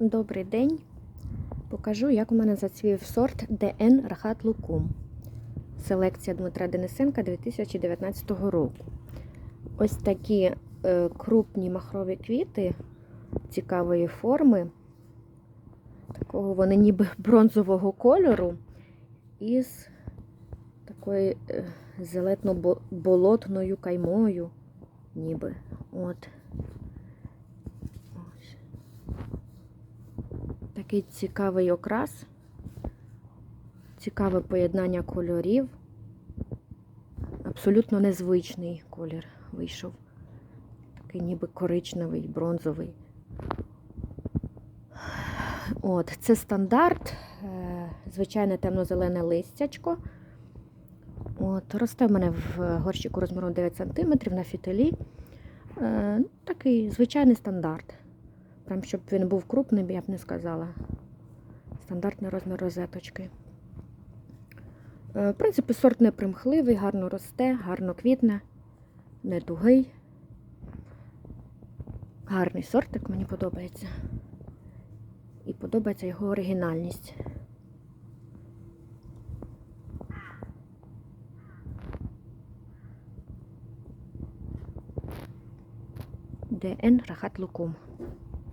Добрий день. Покажу, як у мене зацвів сорт ДН Рахат Лукум. Селекція Дмитра Денисенка 2019 року. Ось такі е, крупні махрові квіти цікавої форми. Такого вони ніби бронзового кольору із такою е, зелетно-болотною каймою, ніби. От. Такий цікавий окрас, цікаве поєднання кольорів. Абсолютно незвичний колір вийшов. Такий ніби коричневий, бронзовий. От, це стандарт, е, звичайне темно-зелене листячко. От, росте в мене в горщику розміром 9 см на фітилі. Е, Такий звичайний стандарт. Прям щоб він був крупним, я б не сказала. Стандартний розмір розеточки. Е, В принципі, сорт не примхливий, гарно росте, гарно квітне, не тугий. Гарний сортик, мені подобається. І подобається його оригінальність. ДН Рахат Лукум.